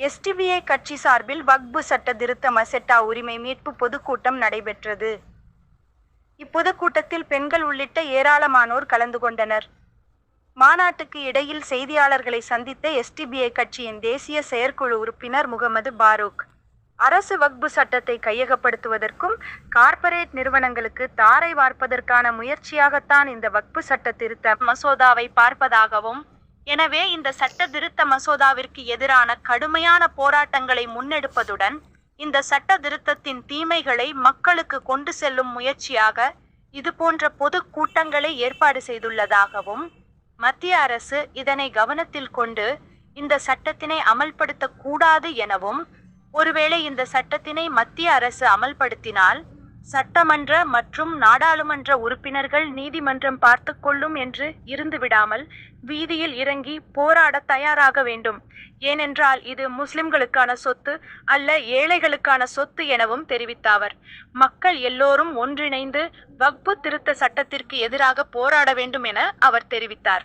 SDPI கட்சி சார்பில் வக்பு சட்ட திருத்த மசெட்டா உரிமை மீட்பு பொதுக்கூட்டம் நடைபெற்றது. இப்பொதுக்கூட்டத்தில் பெண்கள் உள்ளிட்ட ஏராளமானோர் கலந்து கொண்டனர். மாநாட்டுக்கு இடையில் செய்தியாளர்களை சந்தித்த எஸ்டிபிஐ கட்சியின் தேசிய செயற்குழு உறுப்பினர் முகமது பாரூக் அரசு வக்பு சட்டத்தை கையகப்படுத்துவதற்கும் கார்ப்பரேட் நிறுவனங்களுக்கு தாரை வார்ப்பதற்கான முயற்சியாகத்தான் இந்த வக்பு சட்ட திருத்த மசோதாவை பார்ப்பதாகவும் எனவே இந்த சட்ட திருத்த மசோதாவிற்கு எதிரான கடுமையான போராட்டங்களை முன்னெடுப்பதுடன் இந்த சட்ட திருத்தத்தின் தீமைகளை மக்களுக்கு கொண்டு செல்லும் முயற்சியாக இதுபோன்ற பொது கூட்டங்களை ஏற்பாடு செய்துள்ளதாகவும் மத்திய அரசு இதனை கவனத்தில் கொண்டு இந்த சட்டத்தினை அமல்படுத்தக்கூடாது எனவும் ஒருவேளை இந்த சட்டத்தினை மத்திய அரசு அமல்படுத்தினால் சட்டமன்ற மற்றும் நாடாளுமன்ற உறுப்பினர்கள் நீதிமன்றம் பார்த்து கொள்ளும் என்று இருந்துவிடாமல் வீதியில் இறங்கி போராட தயாராக வேண்டும். ஏனென்றால் இது முஸ்லிம்களுக்கான சொத்து அல்ல ஏழைகளுக்கான சொத்து எனவும் தெரிவித்தார் மக்கள் எல்லோரும் ஒன்றிணைந்து வக்பு திருத்த சட்டத்திற்கு எதிராக போராட வேண்டும் என அவர் தெரிவித்தார்.